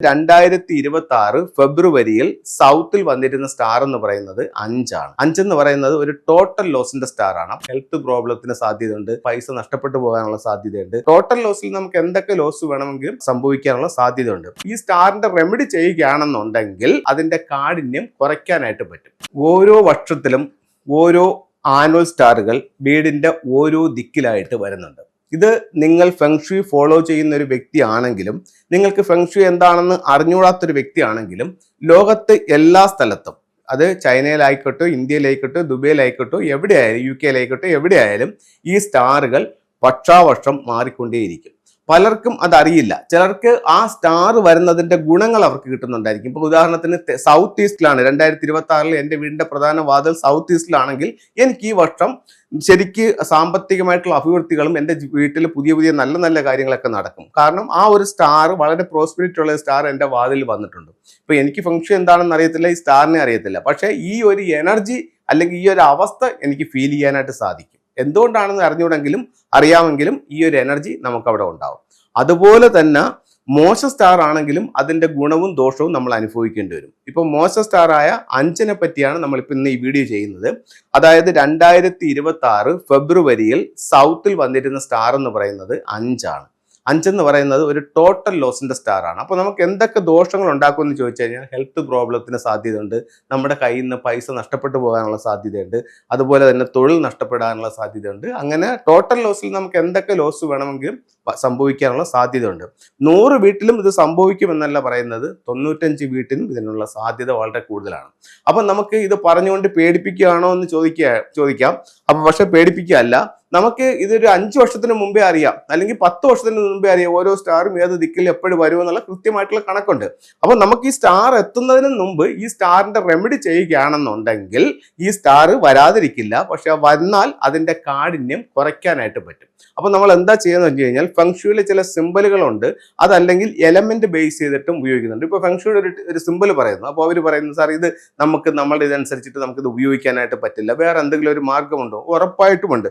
രണ്ടായിരത്തി ഇരുപത്തി ആറ് ഫെബ്രുവരിയിൽ സൗത്തിൽ വന്നിരുന്ന സ്റ്റാർ എന്ന് പറയുന്നത് അഞ്ചാണ്. അഞ്ചെന്ന് പറയുന്നത് ഒരു ടോട്ടൽ ലോസിന്റെ സ്റ്റാർ ആണ്. ഹെൽത്ത് പ്രോബ്ലത്തിന് സാധ്യതയുണ്ട്. പൈസ നഷ്ടപ്പെട്ടു പോകാനുള്ള സാധ്യതയുണ്ട്. ടോട്ടൽ ലോസിൽ നമുക്ക് എന്തൊക്കെ ലോസ് വേണമെങ്കിലും സംഭവിക്കാനുള്ള സാധ്യതയുണ്ട്. ഈ സ്റ്റാറിന്റെ റെമഡി ചെയ്യുകയാണെന്നുണ്ടെങ്കിൽ അതിന്റെ കാഠിന്യം കുറയ്ക്കാനായിട്ട് പറ്റും. ഓരോ വർഷത്തിലും ഓരോ ആനുവൽ സ്റ്റാറുകൾ വീടിന്റെ ഓരോ ദിക്കിലായിട്ട് വരുന്നുണ്ട്. ഇത് നിങ്ങൾ ഫെങ്ഷു ഫോളോ ചെയ്യുന്ന ഒരു വ്യക്തിയാണെങ്കിലും നിങ്ങൾക്ക് ഫെങ്ഷു എന്താണെന്ന് അറിഞ്ഞുകൂടാത്തൊരു വ്യക്തിയാണെങ്കിലും ലോകത്ത് എല്ലാ സ്ഥലത്തും അത് ചൈനയിലായിക്കോട്ടെ ഇന്ത്യയിലായിക്കോട്ടെ ദുബൈയിലായിക്കോട്ടെ എവിടെയായാലും യു കെയിലായിക്കോട്ടെ എവിടെയായാലും ഈ സ്റ്റാറുകൾ പക്ഷാവർഷം മാറിക്കൊണ്ടേയിരിക്കും. പലർക്കും അതറിയില്ല. ചിലർക്ക് ആ സ്റ്റാർ വരുന്നതിന്റെ ഗുണങ്ങൾ അവർക്ക് കിട്ടുന്നുണ്ടായിരിക്കും. ഇപ്പൊ ഉദാഹരണത്തിന് സൗത്ത് ഈസ്റ്റിലാണ് രണ്ടായിരത്തി ഇരുപത്തി ആറിൽ എന്റെ വീടിന്റെ പ്രധാന വാതിൽ സൗത്ത് ഈസ്റ്റിലാണെങ്കിൽ എനിക്ക് ഈ വർഷം ശരിക്ക് സാമ്പത്തികമായിട്ടുള്ള അഭിവൃദ്ധികളും എന്റെ വീട്ടിൽ പുതിയ പുതിയ നല്ല നല്ല കാര്യങ്ങളൊക്കെ നടക്കും. കാരണം ആ ഒരു സ്റ്റാർ വളരെ പ്രോസ്പിരിറ്റി ഉള്ള സ്റ്റാർ എന്റെ വാതിൽ വന്നിട്ടുണ്ട്. ഇപ്പൊ എനിക്ക് ഫംഗ്ഷൻ എന്താണെന്ന് അറിയത്തില്ല ഈ സ്റ്റാറിനെ അറിയത്തില്ല. പക്ഷേ ഈ ഒരു എനർജി അല്ലെങ്കിൽ ഈ ഒരു അവസ്ഥ എനിക്ക് ഫീൽ ചെയ്യാനായിട്ട് സാധിക്കും. എന്തുകൊണ്ടാണെന്ന് അറിഞ്ഞുകൂടെങ്കിലും അറിയാമെങ്കിലും ഈ ഒരു എനർജി നമുക്ക് അവിടെ ഉണ്ടാവും. അതുപോലെ തന്നെ മോശ സ്റ്റാർ ആണെങ്കിലും അതിന്റെ ഗുണവും ദോഷവും നമ്മൾ അനുഭവിക്കേണ്ടി വരും. ഇപ്പൊ മോശ സ്റ്റാർ ആയ അഞ്ചിനെ പറ്റിയാണ് നമ്മൾ ഇപ്പൊ ഇന്ന് ഈ വീഡിയോ ചെയ്യുന്നത്. അതായത് രണ്ടായിരത്തി ഇരുപത്തി ആറ് ഫെബ്രുവരിയിൽ സൗത്തിൽ വന്നിരുന്ന സ്റ്റാർ എന്ന് പറയുന്നത് അഞ്ചാണ്. അഞ്ചെന്ന് പറയുന്നത് ഒരു ടോട്ടൽ ലോസിന്റെ സ്റ്റാർ ആണ്. അപ്പോൾ നമുക്ക് എന്തൊക്കെ ദോഷങ്ങൾ ഉണ്ടാക്കുമെന്ന് ചോദിച്ചു കഴിഞ്ഞാൽ ഹെൽത്ത് പ്രോബ്ലത്തിന് സാധ്യതയുണ്ട്. നമ്മുടെ കയ്യിൽ നിന്ന് പൈസ നഷ്ടപ്പെട്ടു പോകാനുള്ള സാധ്യതയുണ്ട്. അതുപോലെ തന്നെ തൊഴിൽ നഷ്ടപ്പെടാനുള്ള സാധ്യതയുണ്ട്. അങ്ങനെ ടോട്ടൽ ലോസിൽ നമുക്ക് എന്തൊക്കെ ലോസ് വേണമെങ്കിലും സംഭവിക്കാനുള്ള സാധ്യതയുണ്ട്. നൂറ് വീട്ടിലും ഇത് സംഭവിക്കുമെന്നല്ല പറയുന്നത്. തൊണ്ണൂറ്റഞ്ച് വീട്ടിലും ഇതിനുള്ള സാധ്യത വളരെ കൂടുതലാണ്. അപ്പം നമുക്ക് ഇത് പറഞ്ഞുകൊണ്ട് പേടിപ്പിക്കുകയാണോ എന്ന് ചോദിക്കുക ചോദിക്കാം. അപ്പം പക്ഷെ പേടിപ്പിക്കുകയല്ല. നമുക്ക് ഇതൊരു അഞ്ച് വർഷത്തിന് മുമ്പേ അറിയാം. അല്ലെങ്കിൽ പത്ത് വർഷത്തിന് മുമ്പേ അറിയാം ഓരോ സ്റ്റാറും ഏത് ദിക്കിൽ എപ്പോഴും വരുമെന്നുള്ള കൃത്യമായിട്ടുള്ള കണക്കുണ്ട്. അപ്പോൾ നമുക്ക് ഈ സ്റ്റാർ എത്തുന്നതിന് മുമ്പ് ഈ സ്റ്റാറിന്റെ റെമഡി ചെയ്യുകയാണെന്നുണ്ടെങ്കിൽ ഈ സ്റ്റാർ വരാതിരിക്കില്ല. പക്ഷെ വന്നാൽ അതിന്റെ കാഠിന്യം കുറയ്ക്കാനായിട്ട് പറ്റും. അപ്പൊ നമ്മൾ എന്താ ചെയ്യുന്നത് വെച്ച് കഴിഞ്ഞാൽ ഫംഗ്ഷുവിലെ ചില സിമ്പലുകളുണ്ട് അതല്ലെങ്കിൽ എലമെന്റ് ബേസ് ചെയ്തിട്ടും ഉപയോഗിക്കുന്നുണ്ട്. ഇപ്പൊ ഫംഗ്ഷയുടെ ഒരു ഒരു സിമ്പിൾ പറയുന്നു. അപ്പോൾ അവർ പറയുന്നു സാർ ഇത് നമുക്ക് നമ്മളുടെ ഇതനുസരിച്ചിട്ട് നമുക്ക് ഇത് ഉപയോഗിക്കാനായിട്ട് പറ്റില്ല. വേറെ എന്തെങ്കിലും ഒരു മാർഗമുണ്ടോ? ഉറപ്പായിട്ടുമുണ്ട്.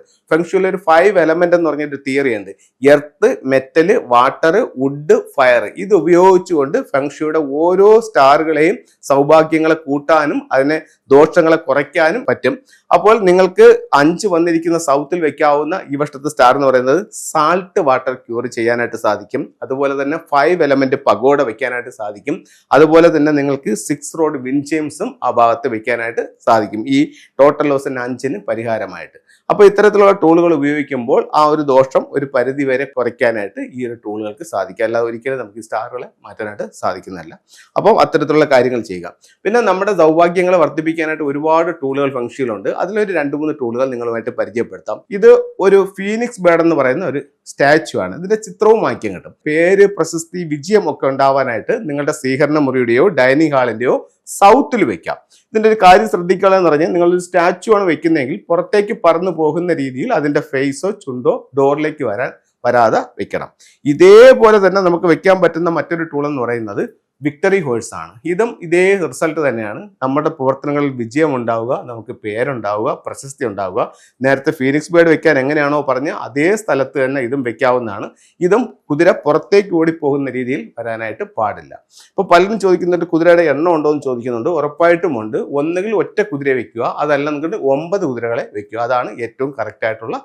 ഫംഗ്ഷനിൽ ഒരു ഫൈവ് എലമെന്റ് എന്ന് പറഞ്ഞൊരു തിയറി ഉണ്ട്. Earth metal water wood fire ഇത് ഉപയോഗിച്ചുകൊണ്ട് ഫെങ്ഷുയുടെ ഓരോ സ്റ്റാറുകളെയും സൗഭാഗ്യങ്ങളെ കൂട്ടാനും അതിനെ ദോഷങ്ങളെ കുറയ്ക്കാനും പറ്റും. അപ്പോൾ നിങ്ങൾക്ക് അഞ്ച് വന്നിരിക്കുന്ന സൗത്തിൽ വെക്കാവുന്ന ഈ വർഷത്തെ സ്റ്റാർ എന്ന് പറയുന്നത് സാൾട്ട് വാട്ടർ ക്യൂർ ചെയ്യാനായിട്ട് സാധിക്കും. അതുപോലെ തന്നെ ഫൈവ് എലമെന്റ് പഗോഡ വെക്കാനായിട്ട് സാധിക്കും. അതുപോലെ തന്നെ നിങ്ങൾക്ക് സിക്സ് റോഡ് വിൻചെയിംസും ആ ഭാഗത്ത് വെക്കാനായിട്ട് സാധിക്കും. ഈ ടോട്ടൽ ലോസിന് അഞ്ചിന് പരിഹാരമായിട്ട്. അപ്പോൾ ഇത്തരത്തിലുള്ള ടൂളുകൾ ഉപയോഗിക്കുമ്പോൾ ആ ഒരു ദോഷം ഒരു പരിധി വരെ കുറയ്ക്കാനായിട്ട് ഈ ഒരു ടൂളുകൾക്ക് സാധിക്കും. അല്ലാതെ ഒരിക്കലും നമുക്ക് സ്റ്റാറുകളെ മാറ്റാനായിട്ട് സാധിക്കുന്നതല്ല. അപ്പോൾ അത്തരത്തിലുള്ള കാര്യങ്ങൾ ചെയ്യുക. പിന്നെ നമ്മുടെ സൗഭാഗ്യങ്ങളെ വർദ്ധിപ്പിക്കാനായിട്ട് ഒരുപാട് ടൂളുകൾ ഫംഗ്ഷനിലുണ്ട് അതിലൊരു രണ്ട് മൂന്ന് ടൂളുകൾ നിങ്ങളുമായിട്ട് പരിചയപ്പെടുത്താം. ഇത് ഒരു ഫീനിക്സ് ബേഡ് എന്ന് പറയുന്ന ഒരു സ്റ്റാച്ചു ആണ്. ഇതിന്റെ ചിത്രവും വായിക്കാൻ കിട്ടും. പേര് പ്രശസ്തി വിജയം ഒക്കെ ഉണ്ടാവാനായിട്ട് നിങ്ങളുടെ സ്വീകരണ മുറിയുടെയോ ഡൈനിങ് ഹാളിന്റെയോ സൗത്തിൽ വെക്കാം. ഇതിന്റെ ഒരു കാര്യം ശ്രദ്ധിക്കുകയാണെന്ന് പറഞ്ഞാൽ നിങ്ങളൊരു സ്റ്റാച്ചു ആണ് വെക്കുന്നതെങ്കിൽ പുറത്തേക്ക് പറന്നു പോകുന്ന രീതിയിൽ അതിന്റെ ഫേസോ ചുണ്ടോ ഡോറിലേക്ക് വരാൻ വരാതെ വെക്കണം. ഇതേപോലെ തന്നെ നമുക്ക് വെക്കാൻ പറ്റുന്ന മറ്റൊരു ടൂൾ എന്ന് പറയുന്നത് വിക്ടറി ഹോഴ്സ് ആണ്. ഇതും ഇതേ റിസൾട്ട് തന്നെയാണ്. നമ്മുടെ പ്രവർത്തനങ്ങളിൽ വിജയം ഉണ്ടാവുക നമുക്ക് പേരുണ്ടാവുക പ്രശസ്തി ഉണ്ടാവുക. നേരത്തെ ഫീനിക്സ് ബേർഡ് വെക്കാൻ എങ്ങനെയാണോ പറഞ്ഞ് അതേ സ്ഥലത്ത് തന്നെ ഇതും വെക്കാവുന്നതാണ്. ഇതും കുതിര പുറത്തേക്ക് ഓടിപ്പോകുന്ന രീതിയിൽ വരാനായിട്ട് പാടില്ല. ഇപ്പോൾ പലരും ചോദിക്കുന്നുണ്ട് കുതിരയുടെ എണ്ണം ഉണ്ടോ എന്ന് ചോദിക്കുന്നുണ്ട്. ഉറപ്പായിട്ടും ഉണ്ട്. ഒന്നുകിൽ ഒറ്റ കുതിര വെക്കുക അതല്ല നിങ്ങൾക്ക് ഒമ്പത് കുതിരകളെ വെക്കുക. അതാണ് ഏറ്റവും കറക്റ്റ് ആയിട്ടുള്ള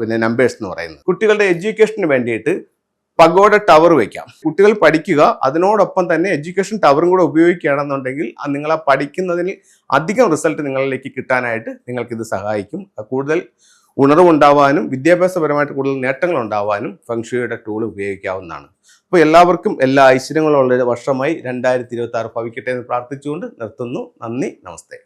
പിന്നെ നമ്പേഴ്സ് എന്ന് പറയുന്നത്. കുട്ടികളുടെ എഡ്യൂക്കേഷന് വേണ്ടിയിട്ട് പഗോഡ ടവർ വെക്കാം. കുട്ടികൾ പഠിക്കുക അതിനോടൊപ്പം തന്നെ എഡ്യൂക്കേഷൻ ടവറും കൂടെ ഉപയോഗിക്കുകയാണെന്നുണ്ടെങ്കിൽ നിങ്ങൾ ആ പഠിക്കുന്നതിന് അധികം റിസൾട്ട് നിങ്ങളിലേക്ക് കിട്ടാനായിട്ട് നിങ്ങൾക്കിത് സഹായിക്കും. കൂടുതൽ ഉണർവുണ്ടാവാനും വിദ്യാഭ്യാസപരമായിട്ട് കൂടുതൽ നേട്ടങ്ങൾ ഉണ്ടാവാനും ഫംഗ്ഷിയുടെ ടൂൾ ഉപയോഗിക്കാവുന്നതാണ്. അപ്പോൾ എല്ലാവർക്കും എല്ലാ ഐശ്വര്യങ്ങളുള്ള വർഷമായി രണ്ടായിരത്തി ഇരുപത്തി ആറ് ഭവിക്കട്ടെ എന്ന് പ്രാർത്ഥിച്ചുകൊണ്ട് നിർത്തുന്നു. നന്ദി നമസ്തേ.